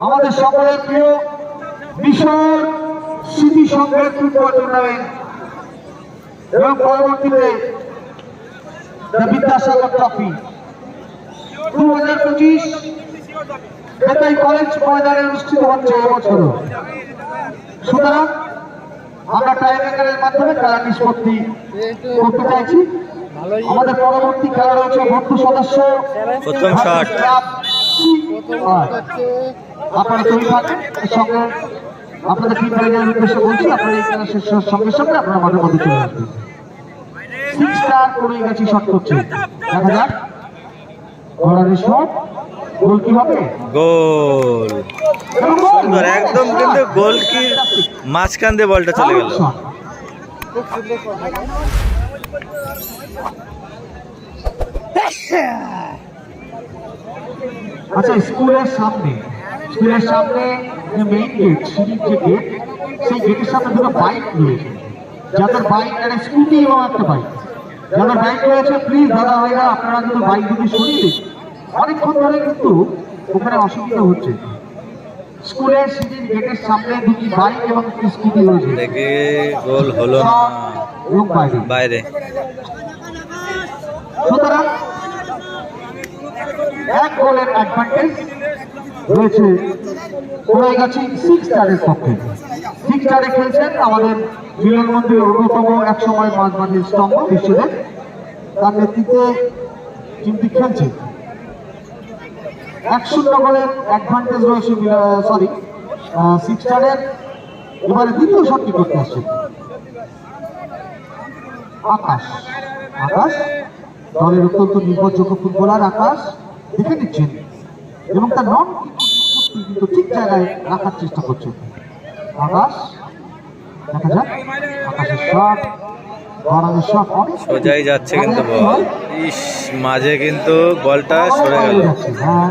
আমাদের সকলের প্রিয় বিশাল স্মৃতি সংগ্রহ ফুটবল টুর্নামেন্ট এবং পরবর্তীতে দ্য বিদ্যাসাগর ট্রফি দু হাজার পঁচিশ বেতাই কলেজ ময়দানে অনুষ্ঠিত হচ্ছে এবছর সুতরাং আমরা টাইব্রেকারের মাধ্যমে খেলা নিষ্পত্তি করতে চাইছি। আমাদের পরবর্তী খেলা রয়েছে বন্ধু সদস্য প্রথম। আপনারা তৈরি থাকেন সঙ্গে আপনাদের টিম ম্যানেজারের উদ্দেশ্যে বলছি আপনারা এই খেলা সঙ্গে সঙ্গে আপনারা মাঠের মধ্যে চলে আসবেন। সিক্স স্টার করে গেছি শট করছে। দেখা যাক। ঘোড়ারের শট গোল কি হবে? গোল। সুন্দর একদম কিন্তু গোল কি মাঝখান দিয়ে বলটা চলে গেল। শট। আচ্ছা স্কুলের সামনে স্কুলের সামনে যে মেইন গেট সিঁড়ির যে গেট সেই গেটের সামনে দুটো বাইক রয়েছে। যাদের বাইক একটা স্কুটি এবং একটা বাইক যাদের বাইক রয়েছে প্লিজ দাদা ভাইরা আপনারা কিন্তু বাইক দুটি সরিয়ে দিন। অনেকক্ষণ ধরে কিন্তু ওখানে অসুবিধা হচ্ছে। স্কুলের সিঁড়ির গেটের সামনে দুটি বাইক এবং একটি স্কুটি রয়েছে। দেখে গোল হলো না। বাইরে। সুতরাং এক গোলের অ্যাডভান্টেজ রয়েছে হয়ে গেছে সিক্স স্টারের পক্ষে। সিক্স স্টারে খেলছেন আমাদের মিলন মন্দিরের অন্যতম এক সময় মাঝমাঝির স্তম্ভ বিশ্বদেব তার নেতৃত্বে টিমটি খেলছে। এক শূন্য গোলের অ্যাডভান্টেজ রয়েছে সরি সিক্স স্টারের এবারে দ্বিতীয় শটটি করতে আসছে। আকাশ আকাশ, দলের অত্যন্ত নির্ভরযোগ্য ফুটবলার আকাশ। দেখে নিচ্ছেন এবং তার নন কিন্তু ঠিক জায়গায় রাখার চেষ্টা করছেন আকাশ দেখা যাক। আকাশের শট সোজাই যাচ্ছে কিন্তু বল। ইস মাঝে কিন্তু বলটা সরে গেল। হ্যাঁ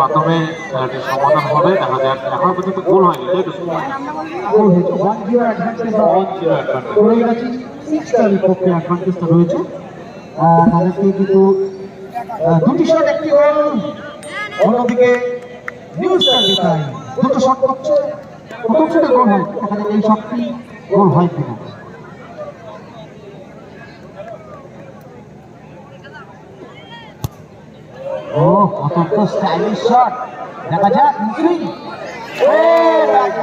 মাধ্যমে খেলাটির সমাধান হবে। দেখা যাক এখনও পর্যন্ত গোল হয়নি তাই তো? ওয়ান জিরো অ্যাডভান্টেজ রয়েছে। তাদেরকে কিন্তু দুটি শট একটি গোল, অন্যদিকে নিউ স্টার বিতাই দুটো শট করছে, প্রথম শটে গোল হয় দেখা যাক এই শটটি গোল হয় কিনা? ও, অত্যন্ত স্টাইলিশ শট দেখা যাক মুসলিম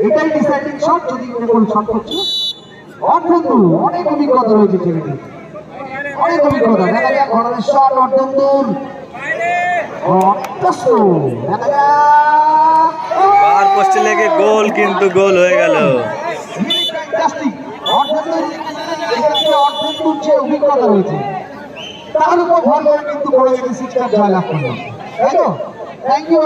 এটাই ডিসাইডিং শট যদি কোন শট করছে অর্ধেন্দু অনেক অভিজ্ঞতা রয়েছে ছেলেটি অনেক অভিজ্ঞতা। দেখা যাক ঘরের শট অর্ধেন্দুর অত্যস্ত বার পোস্টে লেগে গোল কিন্তু গোল হয়ে গেল। অর্ধেন্দুর যে অভিজ্ঞতা রয়েছে তার উপর ভর করে কিন্তু বড় একটি সিক্সটার জয় লাভ করলাম। তাই তো? Thank you